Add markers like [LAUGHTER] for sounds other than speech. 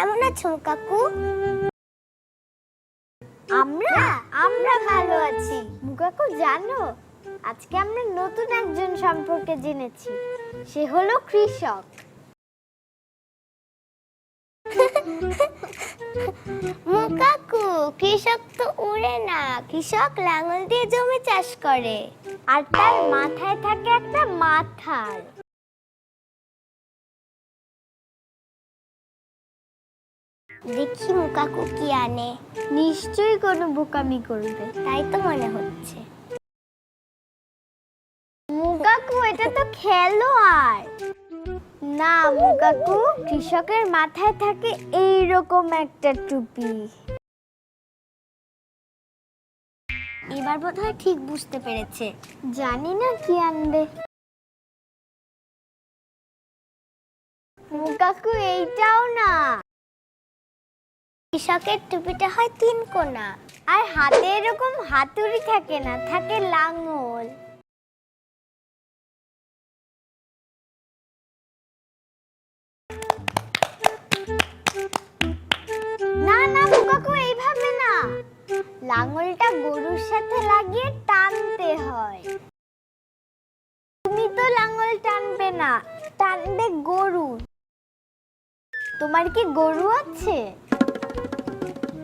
কেমন আছো কাকু? আমরা? আমরা ভালো আছি। মুকাকু জানো? আজকে আমরা নতুন একজন সম্পর্কে জেনেছি। সে হলো কৃষক। [LAUGHS] মুকাকু কৃষক তো উড়ে না। কৃষক লাঙল দিয়ে জমি চাষ করে। আর তার মাথায় থাকে একটা মাথার। দেখি মুকাকু কি আনে। নিশ্চয়ই কোনো বোকামি করবে, তাই তো মনে হচ্ছে। মুকাকু, এটা তো না মুকাকু, কৃষকের মাথায় থাকে একটা টুপি। এবার বোধহয় ঠিক বুঝতে পেরেছে। জানি না কি আনবে। মুকাকু, এইটাও না কৃষকের টুপিটা হয় তিন কোনা। আর হাতে এরকম হাতুড়ি থাকে না, থাকে লাঙল। না না মুকাকু এইভাবে না। লাঙলটা গরুর সাথে লাগিয়ে টানতে হয়। তুমি তো লাঙল টানবে না, টানবে গরু। তোমার কি গরু আছে?